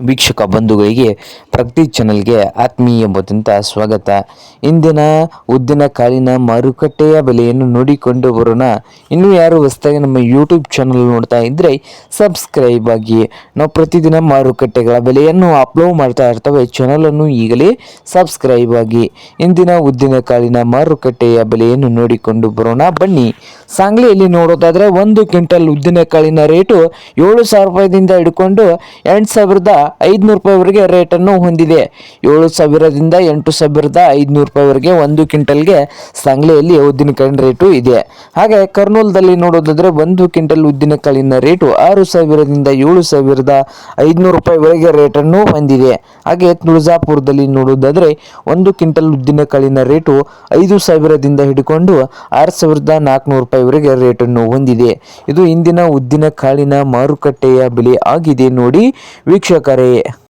ವೀಕ್ಷಕ ಬಂಧುಗಳಿಗೆ ಪ್ರಗತಿ ಆತ್ಮೀಯ ಎಂಬುದಂತ ಸ್ವಾಗತ. ಇಂದಿನ ಉದ್ದಿನ ಕಾಳಿನ ಮಾರುಕಟ್ಟೆಯ ಬೆಲೆಯನ್ನು ನೋಡಿಕೊಂಡು ಬರೋಣ. ಇನ್ನೂ ಯಾರು ಹೊಸದಾಗಿ ನಮ್ಮ ಯೂಟ್ಯೂಬ್ ಚಾನಲ್ ನೋಡ್ತಾ ಇದ್ದರೆ ಸಬ್ಸ್ಕ್ರೈಬ್ ಆಗಿ. ನಾವು ಪ್ರತಿದಿನ ಮಾರುಕಟ್ಟೆಗಳ ಬೆಲೆಯನ್ನು ಅಪ್ಲೋಡ್ ಮಾಡ್ತಾ ಇರ್ತವೆ. ಚಾನಲನ್ನು ಈಗಲೇ ಸಬ್ಸ್ಕ್ರೈಬ್ ಆಗಿ. ಇಂದಿನ ಉದ್ದಿನ ಕಾಳಿನ ಮಾರುಕಟ್ಟೆಯ ಬೆಲೆಯನ್ನು ನೋಡಿಕೊಂಡು ಬರೋಣ. ಬನ್ನಿ. ಸಾಂಗ್ಲಿಯಲ್ಲಿ ನೋಡೋದಾದರೆ ಒಂದು ಕ್ವಿಂಟಲ್ ಉದ್ದಿನ ಕಾಳಿನ ರೇಟು ಏಳು ಸಾವಿರ ರೂಪಾಯಿದಿಂದ ಹಿಡ್ಕೊಂಡು ಎಂಟು ಸಾವಿರದ ಐದುನೂರು ರೂಪಾಯಿವರೆಗೆ ರೇಟನ್ನು ಹೊಂದಿದೆ. ಏಳು ಸಾವಿರದಿಂದ ಎಂಟು ಸಾವಿರದ ಐದುನೂರು ರೂಪಾಯಿವರೆಗೆ ಒಂದು ಕ್ವಿಂಟಲ್ಗೆ ಸಂಗ್ಲೆಯಲ್ಲಿ ಉದ್ದಿನಕಾಳಿನ ರೇಟು ಇದೆ. ಹಾಗೆ ಕರ್ನೂಲ್ದಲ್ಲಿ ನೋಡೋದಾದ್ರೆ ಒಂದು ಕ್ವಿಂಟಲ್ ಉದ್ದಿನಕಾಳಿನ ರೇಟು ಆರು ಸಾವಿರದಿಂದ ಏಳು ಸಾವಿರದ ಐದುನೂರು ರೂಪಾಯಿವರೆಗೆ ರೇಟನ್ನು ಹೊಂದಿದೆ. ಹಾಗೆ ತುಳಜಾಪುರದಲ್ಲಿ ನೋಡೋದಾದ್ರೆ ಒಂದು ಕ್ವಿಂಟಲ್ ಉದ್ದಿನಕಾಳಿನ ರೇಟು ಐದು ಸಾವಿರದಿಂದ ಹಿಡ್ಕೊಂಡು ಆರು ಸಾವಿರದ ನಾಲ್ಕುನೂರು ರೂಪಾಯಿವರೆಗೆ ರೇಟನ್ನು ಹೊಂದಿದೆ. ಇದು ಇಂದಿನ ಉದ್ದಿನ ಕಾಳಿನ ಮಾರುಕಟ್ಟೆಯ ಬೆಲೆ ಆಗಿದೆ ನೋಡಿ ವೀಕ್ಷಕರೇ. ಕರೆಯೇ